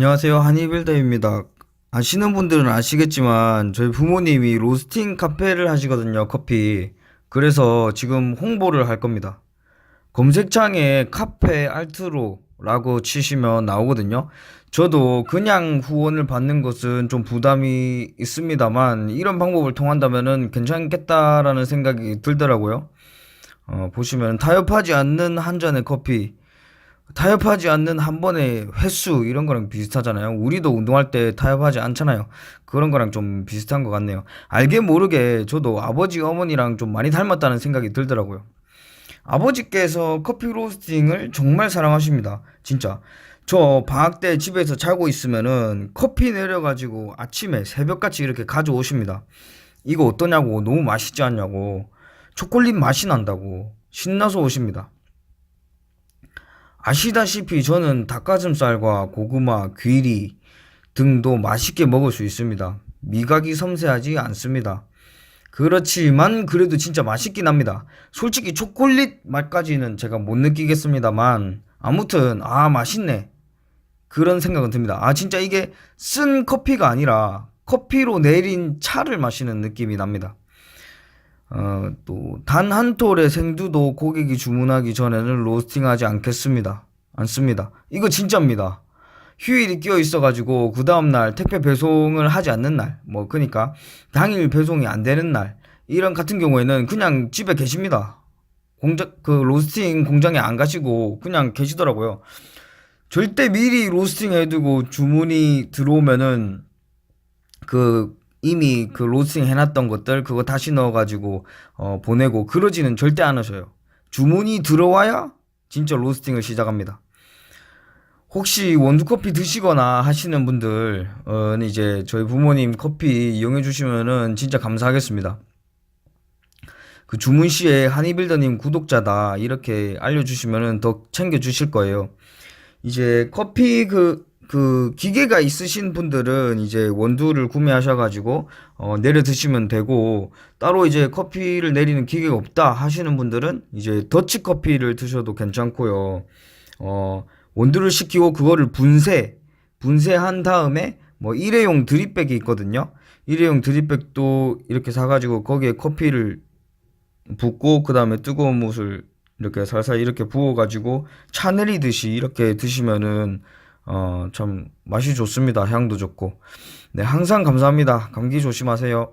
안녕하세요. 한이빌더입니다. 아시는 분들은 아시겠지만 저희 부모님이 로스팅 카페를 하시거든요. 커피. 그래서 지금 홍보를 할 겁니다. 검색창에 카페 알트로라고 치시면 나오거든요. 저도 그냥 후원을 받는 것은 좀 부담이 있습니다만 이런 방법을 통한다면은 괜찮겠다라는 생각이 들더라고요. 어, 보시면 타협하지 않는 한 잔의 커피 타협하지 않는 한 번의 횟수 이런 거랑 비슷하잖아요. 우리도 운동할 때 타협하지 않잖아요. 그런 거랑 좀 비슷한 것 같네요. 알게 모르게 저도 아버지 어머니랑 좀 많이 닮았다는 생각이 들더라고요. 아버지께서 커피 로스팅을 정말 사랑하십니다. 진짜. 저 방학 때 집에서 자고 있으면은 커피 내려가지고 아침에 새벽같이 이렇게 가져오십니다. 이거 어떠냐고 너무 맛있지 않냐고 초콜릿 맛이 난다고 신나서 오십니다. 아시다시피 저는 닭가슴살과 고구마, 귀리 등도 맛있게 먹을 수 있습니다. 미각이 섬세하지 않습니다. 그렇지만 그래도 진짜 맛있긴 합니다. 솔직히 초콜릿 맛까지는 제가 못 느끼겠습니다만 아무튼 아 맛있네 그런 생각은 듭니다. 아 진짜 이게 쓴 커피가 아니라 커피로 내린 차를 마시는 느낌이 납니다. 어, 또, 단 한 톨의 생두도 고객이 주문하기 전에는 로스팅하지 않겠습니다. 않습니다. 이거 진짜입니다. 휴일이 끼어 있어가지고, 그 다음날 택배 배송을 하지 않는 날, 뭐, 그니까, 당일 배송이 안 되는 날, 이런 같은 경우에는 그냥 집에 계십니다. 공장, 그, 로스팅 공장에 안 가시고, 그냥 계시더라고요. 절대 미리 로스팅 해두고 주문이 들어오면은, 그 이미 그 로스팅 해놨던 것들 그거 다시 넣어가지고 어, 보내고 그러지는 절대 안 하셔요. 주문이 들어와야 진짜 로스팅을 시작합니다. 혹시 원두 커피 드시거나 하시는 분들 어, 이제 저희 부모님 커피 이용해 주시면은 진짜 감사하겠습니다. 그 주문 시에 한이빌더님 구독자다 이렇게 알려주시면은 더 챙겨 주실 거예요. 이제 커피 그, 그 기계가 있으신 분들은 이제 원두를 구매하셔가지고 어, 내려 드시면 되고 따로 이제 커피를 내리는 기계가 없다 하시는 분들은 이제 더치 커피를 드셔도 괜찮고요. 어, 원두를 식히고 그거를 분쇄, 분쇄한 다음에 뭐 일회용 드립백이 있거든요. 일회용 드립백도 이렇게 사가지고 거기에 커피를 붓고 그 다음에 뜨거운 물을 이렇게 살살 이렇게 부어가지고 차 내리듯이 이렇게 드시면은 어 참 맛이 좋습니다. 향도 좋고. 네, 항상 감사합니다. 감기 조심하세요.